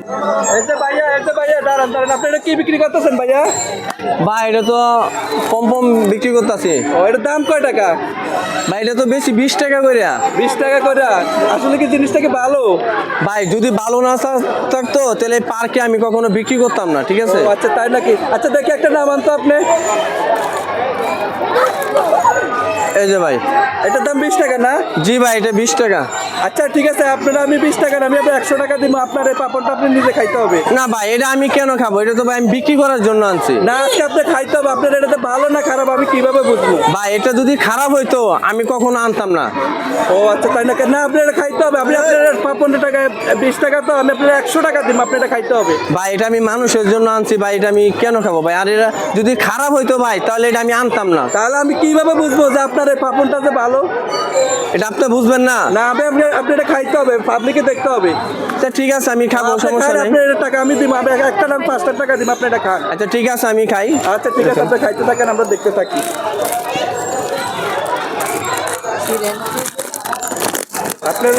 এই ভাইয়া এই ভাইয়া দাঁড়ান দাঁড়ান আপনি কি বিক্রি করতেছেন ভাইয়া? ভাই এটা তো কম কম বিক্রি করতেছি। ও এটার দাম কয় টাকা? ভাই এটা তো বেশি বিশ টাকা করে বিশ টাকা করে আসলে কি জিনিসটা কি ভালো? ভাই যদি ভালো না থাকতো তাহলে পার্কে আমি কখনো বিক্রি করতাম না ঠিক আছে? আচ্ছা তাই নাকি? আচ্ছা দেখি একটা নাম আনতো আপনি। এই যে ভাই এটার দাম বিশ টাকা না? জি ভাই এটা বিশ টাকা। আচ্ছা ঠিক আছে আপনারা আমি বিশ টাকা না আমি আপনার একশো টাকা দিব আপনার এই পাপড়টা আপনি নিজে খাইতে হবে। না ভাই এটা আমি কেন খাব? এটা তো ভাই আমি বিক্রি করার জন্য আনছি। না আজকে আপনি খাইতে হবে আপনার এটাতে ভালো না খারাপ আমি কীভাবে বুঝব? ভাই এটা যদি খারাপ হইতো আমি কখনো আনতাম না। ও আচ্ছা তাই না? না আপনি এটা খাইতে হবে আপনি আপনার পাপড় টাকা বিশ টাকা তো আমি আপনার একশো টাকা দিব আপনি এটা খাইতে হবে। ভাই এটা আমি মানুষের জন্য আনছি ভাই এটা আমি কেন খাব? ভাই আর এটা যদি খারাপ হইতো ভাই তাহলে এটা আমি আনতাম না। তাহলে আমি কীভাবে বুঝব যে আপনার এই পাপনটা যে ভালো? এটা আপনি বুঝবেন না। না আপনি আপনি আপনি এটা খাইতে হবে পাবলিকে দেখতে হবে। আচ্ছা ঠিক আছে আমি খাব আপনি সমস্যা নেই। আপনার টাকা আমি দিব আমি একটা দাম পাঁচটা টাকা দিব আপনি এটা খান। আচ্ছা ঠিক আছে আমি খাই। আচ্ছা ঠিক আছে আপনি খাইতে থাকেন আমরা দেখতে থাকি। আপনার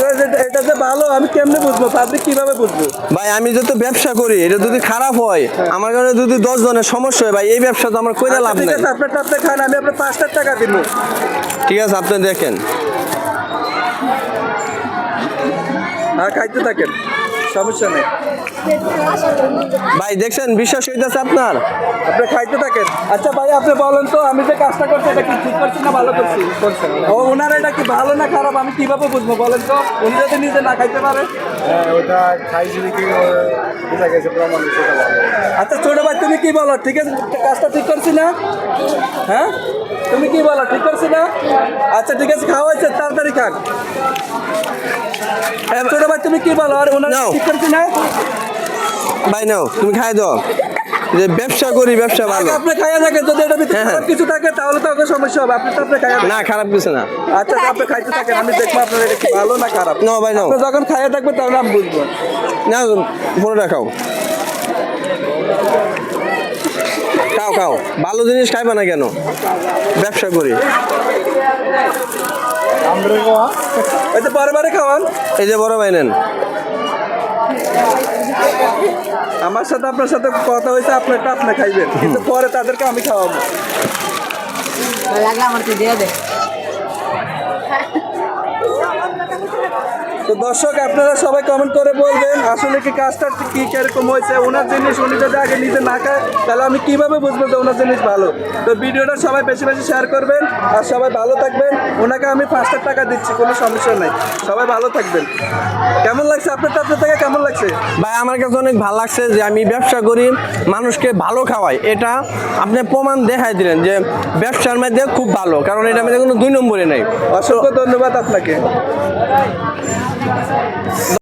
এটা যে ভালো আমি কেমনে বুঝব? পাবলিক কীভাবে বুঝব? ভাই আমি ব্যবসা করি এটা যদি খারাপ হয় আমার কারণে যদি দশ জনের সমস্যা হয় ভাই এই ব্যবসা তো আমার করে লাভ আচ্ছা, ঠিক নাই। আছে আপনারটা আপনি খান আমি আপনার পাঁচটা টাকা দিব। ঠিক আছে আপনি দেখেন। আর খাইতে থাকেন। সমস্যা নেই। ভাই দেখছেন বিশ্বাস হইতেছে আপনার। আপনি খাইতে থাকেন। আচ্ছা ভাই আপনি বলেন তো আমি যে কাজটা করছি এটা কি ঠিক করছি না ভালো করছি? করছেন। ও ওনার এটা কি ভালো না খারাপ আমি কীভাবে বুঝব? বলেন তো উনি যদি নিজে না খাইতে পারে? হ্যাঁ ওটা খাইছি দেখি বোঝা গেছে প্রমাণ আচ্ছা ছোট ভাই তুমি কি বলো ঠিক আছে কাজটা ঠিক করছি না? হ্যাঁ? তুমি কি বলো ঠিক করছি না? আচ্ছা ঠিক আছে খাওয়া হয়েছে তাড়াতাড়ি খান। ছোট ভাই তুমি কি বলো? আর ওনার নাও। ঠিক করছি না ভাই নাও তুমি খাই দাও। যে ব্যবসা করি ব্যবসা ভালো। আপনি খাইয়া থাকেন যদি এটা ভিতরে হ্যাঁ, হ্যাঁ। কিছু থাকে তাহলে তো সমস্যা হবে। আপনি তো আপনি খাইয়া না খারাপ কিছু না। আচ্ছা আপনি খাইতে থাকেন আমি দেখব আপনার এটা কি ভালো না খারাপ। ভাই নাও। আপনি যখন খাইয়া থাকবেন তখন আমি বুঝব। না ফোনটা খাও। খাও খাও। ভালো জিনিস খাইবা না কেন? ব্যবসা করি। তো খাওয়ান। এই যে বড় আমার সাথে আপনার সাথে কথা হয়েছে আপনারটা আপনি খাইবেন। কিন্তু পরে তাদেরকে আমি খাওয়াবো। লাগলে আমার দিয়ে তো দর্শক আপনারা সবাই কমেন্ট করে বলবেন আসলে কি কাজটা কি কীরকম হয়েছে ওনার জিনিস উনি যদি আগে নিজে না খায় তাহলে আমি কীভাবে বুঝব যে ওনার জিনিস ভালো? তো ভিডিওটা সবাই বেশি বেশি শেয়ার করবেন আর সবাই ভালো থাকবেন। ওনাকে আমি পাঁচটা টাকা দিচ্ছি কোনো সমস্যা নাই। সবাই ভালো থাকবেন। কেমন লাগছে আপনার আপনার থেকে? কেমন লাগছে? ভাই আমার কাছে অনেক ভালো লাগছে যে আমি ব্যবসা করি মানুষকে ভালো খাওয়াই। এটা আপনি প্রমাণ দেখাই দিলেন যে ব্যবসার মধ্যে খুব ভালো কারণ এটার মধ্যে কোনো দুই নম্বরে নেই। অসংখ্য ধন্যবাদ আপনাকে। Yeah.